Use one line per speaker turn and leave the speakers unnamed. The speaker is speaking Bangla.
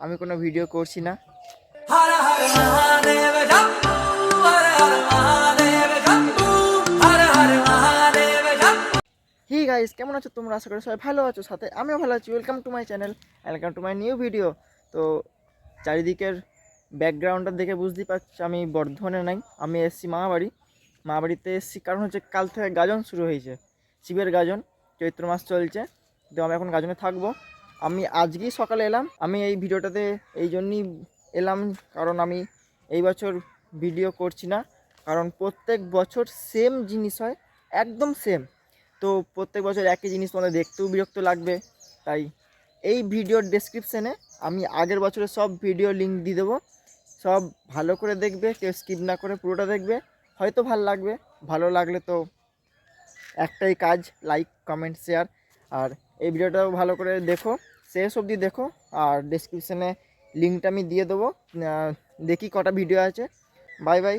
আমি কোনো ভিডিও করছি না। হি গাইস কেমন আছো তোমরা? আশা করি সবাই ভালো আছো সাথে আমিও ভালো আছি। Welcome to my channel welcome to my new video তো চারিদিকের ব্যাকগ্রাউন্ডটা দেখে বুঝতেই পারছ আমি বর্ধমানে নাই আমি এসছি মামাবাড়ি। মামাবাড়িতে এসছি কারণ হচ্ছে কাল থেকে গাজন শুরু হয়েছে শিবের গাজন চৈত্র মাস চলছে। তো আমি এখন গাজনে থাকব। আমি আজকেই সকালে এলাম। আমি এই ভিডিওটাতে এই জন্যই এলাম, কারণ আমি এই বছর ভিডিও করছি না। কারণ প্রত্যেক বছর সেম জিনিস হয়, একদম সেম তো প্রত্যেক বছর একই জিনিস তোমাদের দেখতেও বিরক্ত লাগবে। তাই এই ভিডিওর ডেসক্রিপশানে আমি আগের বছরের সব ভিডিও লিঙ্ক দিয়ে দেবো। সব ভালো করে দেখবে, কেউ স্কিপ না করে পুরোটা দেখবে। হয়তো ভালো লাগবে, ভালো লাগলে তো একটাই কাজ লাইক কমেন্ট শেয়ার আর এই ভিডিওটাও ভালো করে দেখো, শেষ অবধি দেখো, আর ডেসক্রিপশানে লিঙ্কটা আমি দিয়ে দেবো। দেখি কটা ভিডিও আছে। Bye bye